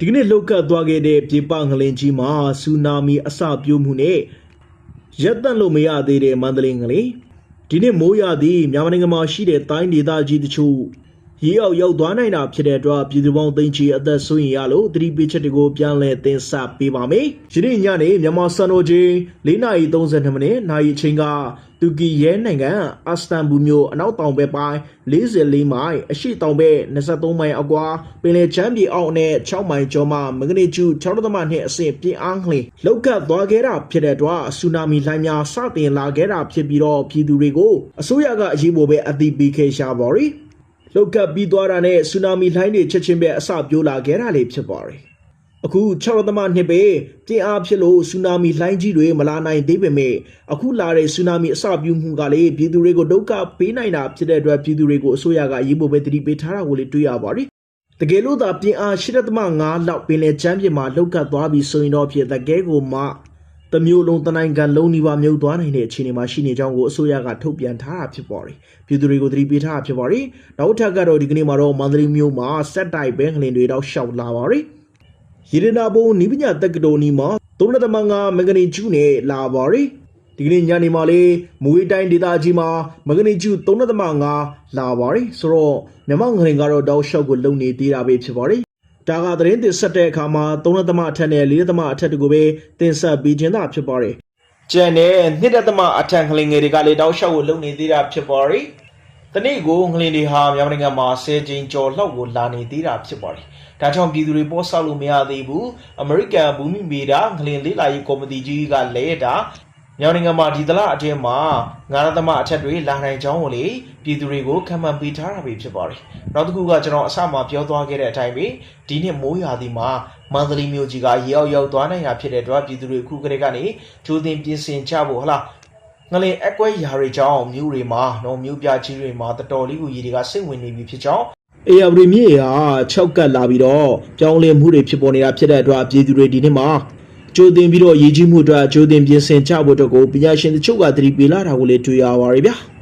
ဒီကနေ့လှုပ်ခတ်သွားခဲ့တဲ့ပြေပငလင်ကြီးမှာဆူနာမီအစပြုံးမှုနဲ့ရက်တန့်လို့မရသေးတဲ့မန္တလေးငလင်ဒီနေ့မိုးရသည်မြန်မာနိုင်ငံမှာရှိတဲ့တိုင်းဒေသကြီးတချို့ ရေအောက်ရောက်သွားနိုင်တာဖြစ်တဲ့အတွက်ပြည်သူပေါင်းသိန်းချီအသက်ဆုံးရင်ရလို့သတိပေးချက်တွေကိုပြန်လည်တင်ဆက်ပေးပါမယ်။ယနေ့ညနေမြန်မာစံတော်ချိန်4:32မိနစ်နိုင်အချိန်ကတူကီရဲနိုင်ငံအစတန်ဘူမြို့အနောက်တောင်ဘက်ပိုင်း44မိုင်အရှိတောင်ဘက်23မိုင်အကွာပင်လယ်ချမ်းပြည်အောက်နဲ့6မိုင်ကျော်မှမဂနီကျူ6.2အဆင့်ပြင်းအားလှိလောက်ကပ်သွားခဲ့တာဖြစ်တဲ့အတွက်ဆူနာမီလှိုင်းများစတင်လာခဲ့တာဖြစ်ပြီးတော့ပြည်သူတွေကိုအစိုးရကအရေးပေါ်ပဲအသိပေးခဲ့ရှာပါရီ လောက်ကပ်ပြီးသွားတာနဲ့ဆူနာမီလှိုင်းတွေချက်ချင်းပဲအစပြိုးလာခဲ့တာလေးဖြစ်ပါတယ်အခု6.2ပဲပြင်းအားဖြစ်လို့ဆူနာမီလှိုင်းကြီးတွေမလာနိုင်သေးပေမဲ့အခုလာတဲ့ဆူနာမီအစပြုမှုကလေပြည်သူတွေကိုဒုက္ခပေးနိုင်တာဖြစ်တဲ့အတွက်ပြည်သူတွေကိုအစိုးရကအရေးပေါ်ပဲတတိပေးထားတာကိုလေတွေ့ရပါတယ်တကယ်လို့သာပြင်းအား8.5လောက်ပင်လယ်ချမ်းပြင်မှာလောက်ကပ်သွားပြီးဆိုရင်တော့ဖြစ်တကယ်ကိုမှ တမျိုးလုံးတနိုင်ကန်လုံးနီးပါးမြုပ်သွားနိုင်တဲ့အခြေအနေမှာရှိနေကြောင်းကိုအစိုးရကထုတ်ပြန်ထားတာဖြစ်ပါတယ်ပြည်သူတွေကိုတတိပေးထားတာဖြစ်ပါတယ်နောက်ထပ်ကတော့ဒီကနေ့မှာတော့မန္တလေးမြို့မှာစက်တိုက်ဘဲငလင်တွေတော့ရှောက်လာပါတယ်ရေဒနာဘုံနိပညာတက္ကသိုလ်နီမှာ3.5မဂနီကျူနဲ့လာပါရီဒီကနေ့ညနေမှာလေမူဝေးတိုင်းဒေသကြီးမှာမဂနီကျူ3.5လာပါရီဆိုတော့မြန်မာငလင်ကတော့တောက်လျှောက်ကိုလုံနေသေးတာပဲဖြစ်ပါရီ ဒါကသတင်းတင်ဆက်တဲ့အခါမှာ3.5အထက်နဲ့4.5အထက်တကူပဲတင်ဆက်ပြီးခြင်းသာဖြစ်ပါရီကျန်တဲ့2.5အထက်ငလင်ငယ်တွေကလေတောက်လျှောက်ကိုလုံနေသေးတာဖြစ်ပါရီတနေ့ကိုငလင်တွေဟာမြန်မာနိုင်ငံမှာ10ကြိမ်ကျော်လောက်ကိုလာနေသေးတာဖြစ်ပါတယ်။ဒါကြောင့်ပြည်သူတွေပေါ်ဆောက်လို့မရသေးဘူး။အမေရိကန်ဘူမိမေတာငလင်လေးလာရေးကော်မတီကြီးကလည်းတာ မြန်မာနိုင်ငံမှာဒီသလအတွင်းမှာငါးသမအထက်တွေလာနိုင်ကြောင်းကိုလေပြည်သူတွေကိုခံမှန်းပေးထားတာပဲဖြစ်ပါတယ်။နောက်တစ်ခုကကျွန်တော်အစမှပြောသွားခဲ့တဲ့အတိုင်းပဲဒီနှစ်မိုးရွာသည်မှာမန္တလေးမြို့ကြီးကရေအောက်ရောက်သွားနိုင်တာဖြစ်တဲ့အတွက်ပြည်သူတွေအခုကလေးကနေကြိုးတင်ပြင်ဆင်ကြဖို့ဟလားငလင်အကွဲရာတွေကြောင့်မြို့တွေမှာနော်မြို့ပြကြီးတွေမှာတော်တော်လေးကိုရေတွေကစိတ်ဝင်နေပြီဖြစ်ကြောင်းအေယာဗရီမြေဟာ6ကတ်လာပြီးတော့ပြောင်းလဲမှုတွေဖြစ်ပေါ်နေတာဖြစ်တဲ့အတွက်ပြည်သူတွေဒီနေ့မှာ ကြိုတင်ပြီးတော့ရည်ကြီးမှုအတွက်ကြိုတင်ပြင်ဆင်ကြဖို့အတွက်ကိုပညာရှင်တချို့ကသတိပေးလာတာကိုလည်းတွေ့ရပါရဗျာ။